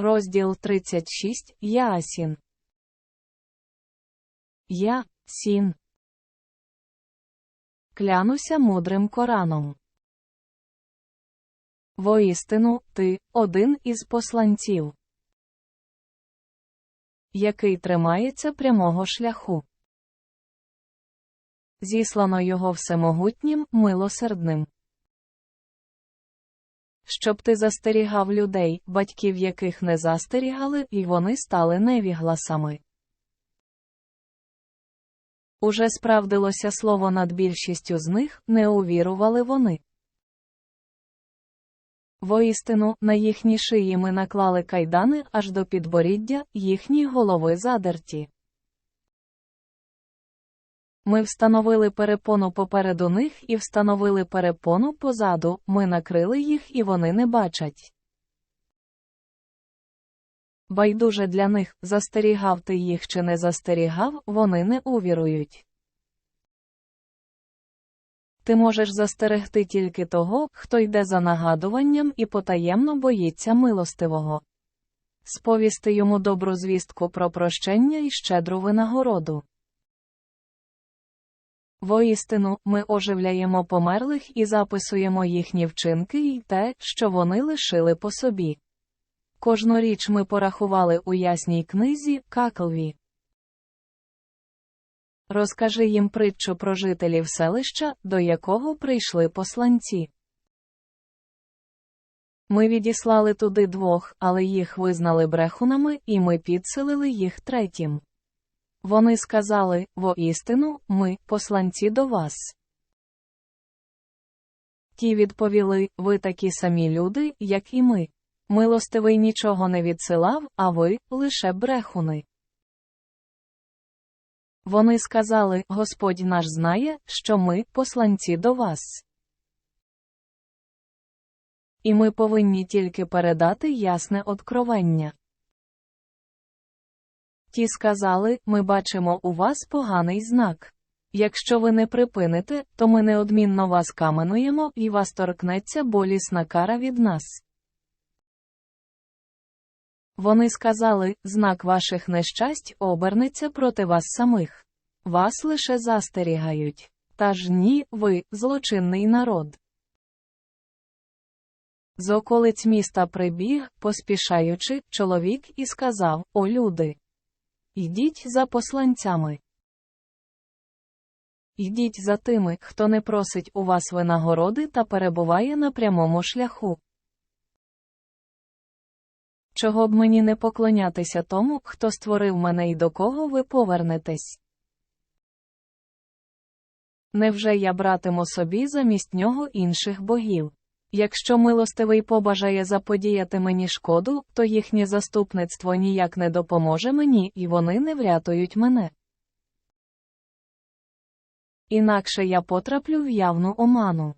Розділ 36 Яасін. Я, сін. Клянуся мудрим Кораном. Воістину, ти один із посланців, який тримається прямого шляху. Зіслано його всемогутнім, милосердним. Щоб ти застерігав людей, батьків яких не застерігали, і вони стали невігласами. Уже справдилося слово над більшістю з них, не увірували вони. Воістину, на їхні шиї ми наклали кайдани аж до підборіддя, їхні голови задерті. Ми встановили перепону попереду них і встановили перепону позаду, ми накрили їх і вони не бачать. Байдуже для них, застерігав ти їх чи не застерігав, вони не увірують. Ти можеш застерегти тільки того, хто йде за нагадуванням і потаємно боїться милостивого. Сповісти йому добру звістку про прощення і щедру винагороду. Воістину, ми оживляємо померлих і записуємо їхні вчинки і те, що вони лишили по собі. Кожну річ ми порахували у ясній книзі Каклві. Розкажи їм притчу про жителів селища, до якого прийшли посланці. Ми відіслали туди двох, але їх визнали брехунами, і ми підсилили їх третім. Вони сказали воістину, ми, посланці до вас. Ті відповіли ви такі самі люди, як і ми. Милостивий нічого не відсилав, а ви лише брехуни. Вони сказали Господь наш знає, що ми посланці до вас. І ми повинні тільки передати ясне откровення. Ті сказали ми бачимо у вас поганий знак. Якщо ви не припините, то ми неодмінно вас каменуємо і вас торкнеться болісна кара від нас. Вони сказали, знак ваших нещасть обернеться проти вас самих. Вас лише застерігають. Та ж ні, ви, злочинний народ. З околиць міста прибіг, поспішаючи, чоловік і сказав О люди! Йдіть за посланцями. Йдіть за тими, хто не просить у вас винагороди та перебуває на прямому шляху. Чого б мені не поклонятися тому, хто створив мене і до кого ви повернетесь? Невже я братиму собі замість нього інших богів? Якщо милостивий побажає заподіяти мені шкоду, то їхнє заступництво ніяк не допоможе мені і вони не врятують мене. Інакше я потраплю в явну оману.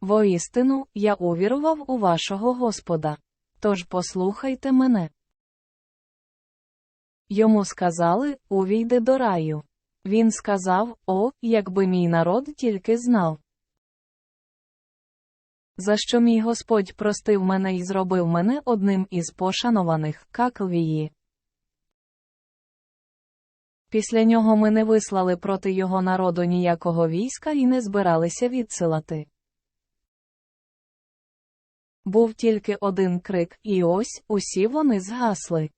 Воістину, я увірував у вашого Господа. Тож послухайте мене. Йому сказали Увійди до раю. Він сказав О, якби мій народ тільки знав. За що мій Господь простив мене і зробив мене одним із пошанованих каклвії. Після нього ми не вислали проти його народу ніякого війська і не збиралися відсилати. Був тільки один крик, і ось усі вони згасли.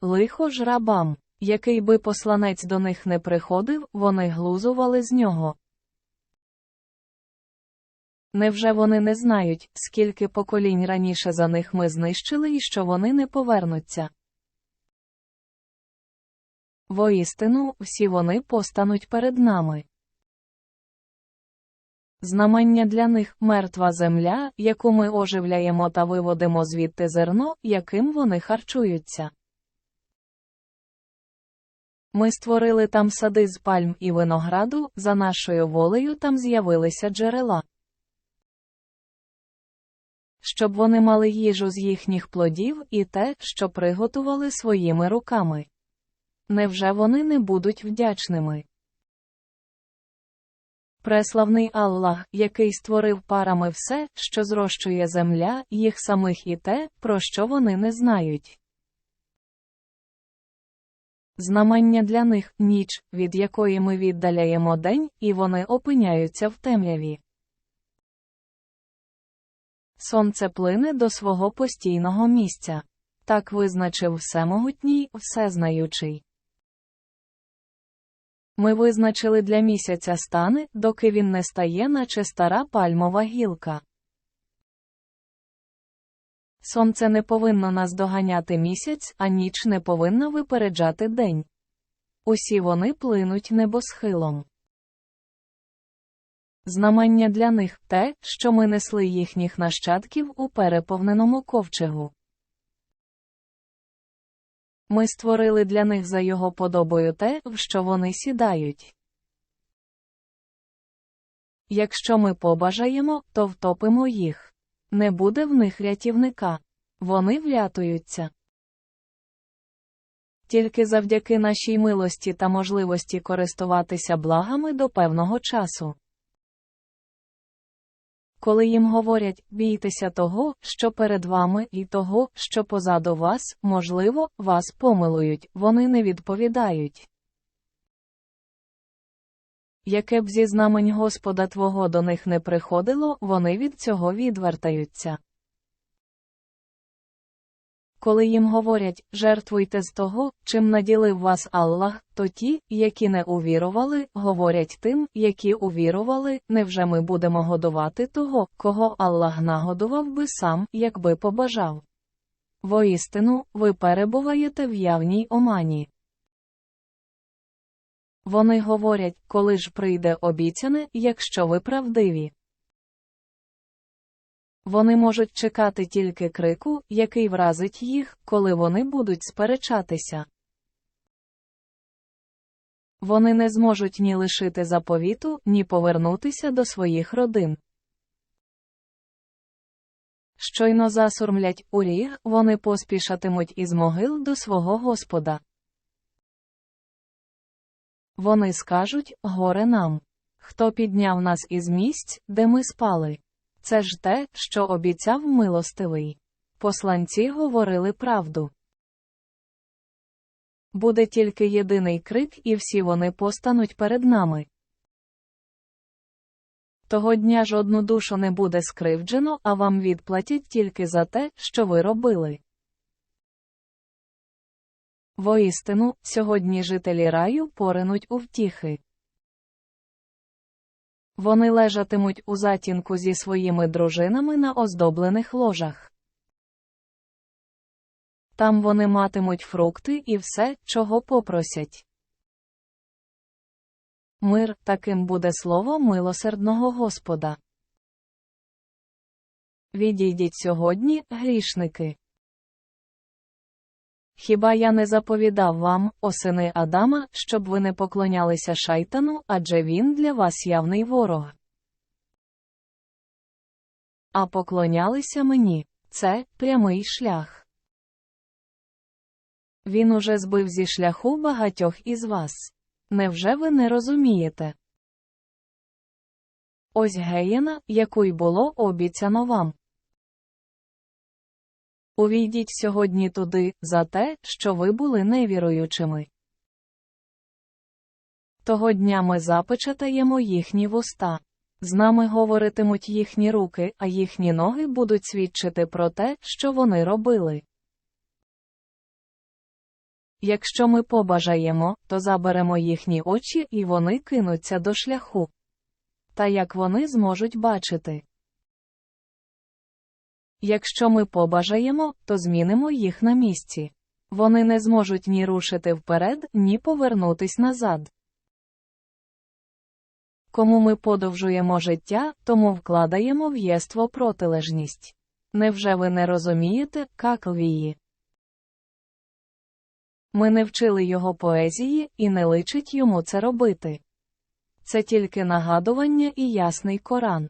Лихо ж рабам, який би посланець до них не приходив, вони глузували з нього. Невже вони не знають, скільки поколінь раніше за них ми знищили і що вони не повернуться? Воістину, всі вони постануть перед нами. Знамення для них мертва земля, яку ми оживляємо та виводимо звідти зерно, яким вони харчуються. Ми створили там сади з пальм і винограду, за нашою волею там з'явилися джерела. Щоб вони мали їжу з їхніх плодів і те, що приготували своїми руками. Невже вони не будуть вдячними? Преславний Аллах, який створив парами все, що зрощує земля, їх самих і те, про що вони не знають. Знамення для них ніч, від якої ми віддаляємо день, і вони опиняються в темряві. Сонце плине до свого постійного місця. Так визначив всемогутній, всезнаючий. Ми визначили для місяця стани, доки він не стає, наче стара пальмова гілка. Сонце не повинно наздоганяти місяць, а ніч не повинна випереджати день. Усі вони плинуть небосхилом. Знамення для них те, що ми несли їхніх нащадків у переповненому ковчегу. Ми створили для них за його подобою те, в що вони сідають. Якщо ми побажаємо, то втопимо їх. Не буде в них рятівника. Вони врятуються. Тільки завдяки нашій милості та можливості користуватися благами до певного часу. Коли їм говорять, бійтеся того, що перед вами, і того, що позаду вас, можливо, вас помилують, вони не відповідають. Яке б зі знамень Господа Твого до них не приходило, вони від цього відвертаються. Коли їм говорять, жертвуйте з того, чим наділив вас Аллах, то ті, які не увірували, говорять тим, які увірували, невже ми будемо годувати того, кого Аллах нагодував би сам, якби побажав. Воістину, ви перебуваєте в явній омані. Вони говорять, коли ж прийде обіцяне, якщо ви правдиві. Вони можуть чекати тільки крику, який вразить їх, коли вони будуть сперечатися. Вони не зможуть ні лишити заповіту, ні повернутися до своїх родин. Щойно засурмлять у ріг, вони поспішатимуть із могил до свого Господа. Вони скажуть горе нам. Хто підняв нас із місць, де ми спали? Це ж те, що обіцяв милостивий. Посланці говорили правду. Буде тільки єдиний крик, і всі вони постануть перед нами. Того дня жодну душу не буде скривджено, а вам відплатять тільки за те, що ви робили. Воістину, сьогодні жителі раю поринуть у втіхи. Вони лежатимуть у затінку зі своїми дружинами на оздоблених ложах. Там вони матимуть фрукти і все, чого попросять. Мир таким буде слово милосердного Господа. Відійдіть сьогодні, грішники. Хіба я не заповідав вам, о сини Адама, щоб ви не поклонялися шайтану, адже він для вас явний ворог. А поклонялися мені це прямий шлях. Він уже збив зі шляху багатьох із вас. Невже ви не розумієте? Ось геєна, яку й було обіцяно вам. Увійдіть сьогодні туди, за те, що ви були невіруючими. Того дня ми запечатаємо їхні вуста. З нами говоритимуть їхні руки, а їхні ноги будуть свідчити про те, що вони робили. Якщо ми побажаємо, то заберемо їхні очі і вони кинуться до шляху. Та як вони зможуть бачити. Якщо ми побажаємо, то змінимо їх на місці. Вони не зможуть ні рушити вперед, ні повернутись назад. Кому ми подовжуємо життя, тому вкладаємо в єство протилежність. Невже ви не розумієте, каклвії? Ми не вчили його поезії і не личить йому це робити. Це тільки нагадування і ясний Коран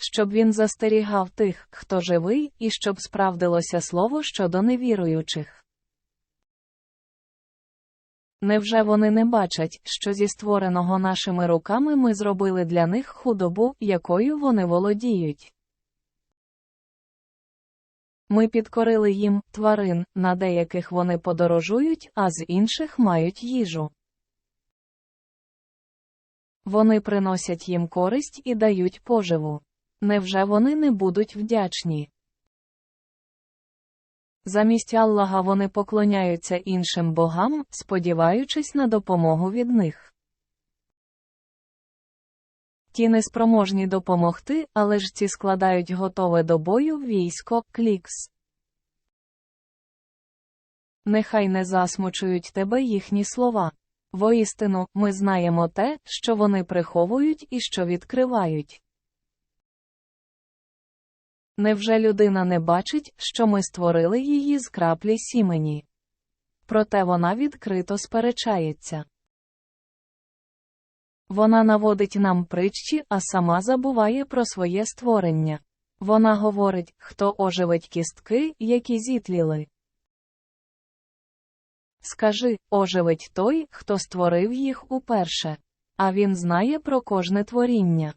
щоб він застерігав тих, хто живий, і щоб справдилося слово щодо невіруючих. Невже вони не бачать, що зі створеного нашими руками ми зробили для них худобу, якою вони володіють? Ми підкорили їм тварин, на деяких вони подорожують, а з інших мають їжу. Вони приносять їм користь і дають поживу. Невже вони не будуть вдячні? Замість Аллаха вони поклоняються іншим богам, сподіваючись на допомогу від них. Ті неспроможні допомогти, але ж ці складають готове до бою військо клікс. Нехай не засмучують тебе їхні слова. Воістину, ми знаємо те, що вони приховують і що відкривають. Невже людина не бачить, що ми створили її з краплі сімені? Проте вона відкрито сперечається. Вона наводить нам притчі, а сама забуває про своє створення. Вона говорить, хто оживить кістки, які зітліли. Скажи, оживить той, хто створив їх уперше. А він знає про кожне творіння.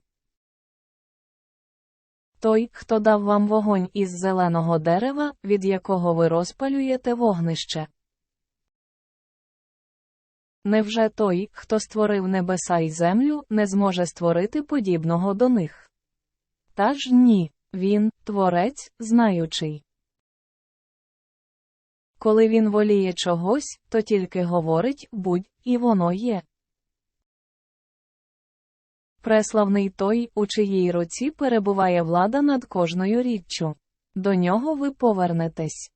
Той, хто дав вам вогонь із зеленого дерева, від якого ви розпалюєте вогнище. Невже той, хто створив небеса й землю, не зможе створити подібного до них? Та ж ні, він, творець, знаючий. Коли він воліє чогось, то тільки говорить будь, і воно є. Преславний той, у чиїй руці перебуває влада над кожною річчю. До нього ви повернетесь.